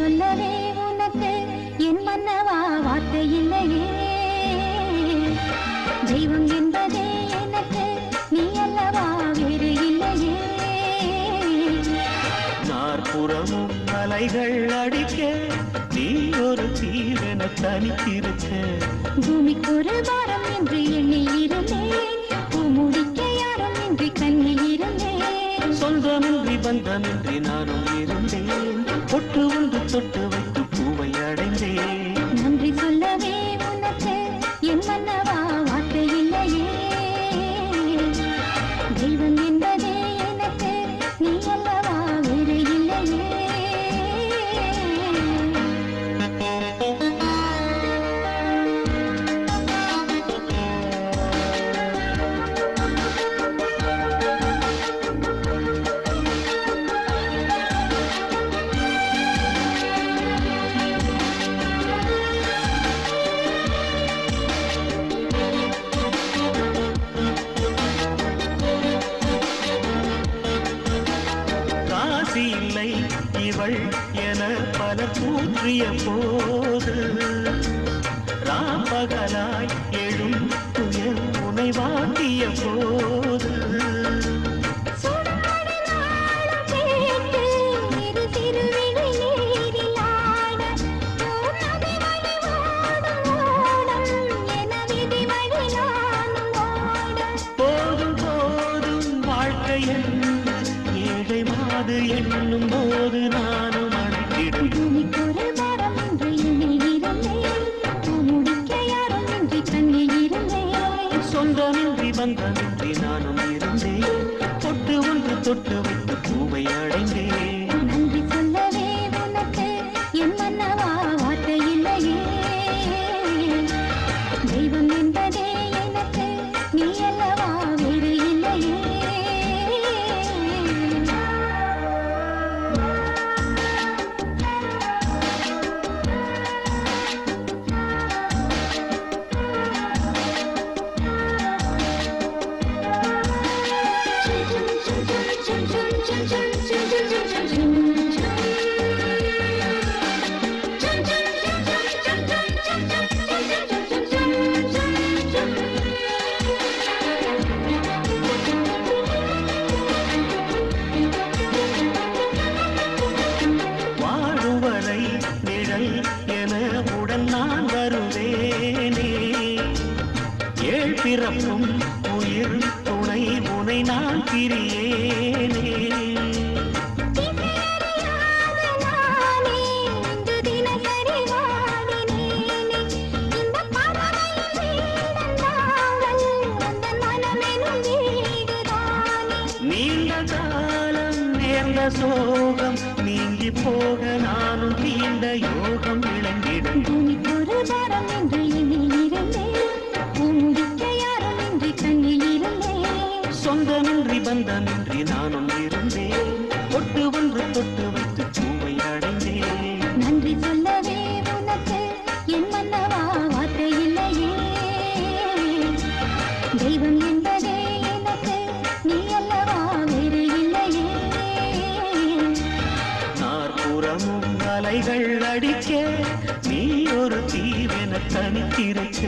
சொல்லவே உனக்கு என் மன்னவா வார்த்தை இல்லையே தெய்வம் என்பதே எனக்கு நீ அல்லவா வேறு இல்லையே. நாற்புறமும் அலைகள் அடிக்க நீ ஒரு தீவென தனித்திருக்க. பூமிக்கு ஒரு வாரம் என்று எண்ணி இருந்தேன் பூமுடிக்க யாரும் இன்றி கண்ணில் சொந்தமின்றி பந்தமின்றி நானும் இருந்தேன். பொட்டு ஒன்று தொட்டு வைத்து பூவை அடைந்தேன். நன்றி சொல்லவே உனக்கு இவள் என பல கூற்றிய போது ராம்பகலாய் எழும் துயர் உனை வாட்டிய போது மாது என்னும் போது நானும் அணைத்திடும் சொந்தமின்றி பந்தமின்றி நானும் இருந்தேன். தொட்டு ஒன்று தொட்டு வைத்து பூவை அடைந்தேன். பிறப்பும் உயிர் துணை உனை நான் பிரியேனே. சோகம் நீங்கி போக நானும் தீண்ட யோகம் கண்ணில் இருந்தேன். சொந்தமின்றி பந்தமின்றி நானும் இருந்தேன். தொட்டு ஒன்று தொட்டு வைத்து பூவை அடைந்தேன். நன்றி சொல்லவே உனக்கு என் மன்னவா வார்த்தை இல்லையே. தெய்வம் என்பதே எனக்கு நீ அல்லவா வேறு இல்லையே. நாற்புறமும் அலைகள் அடிக்க நீ ஒரு தீவென தனித்திருக்க.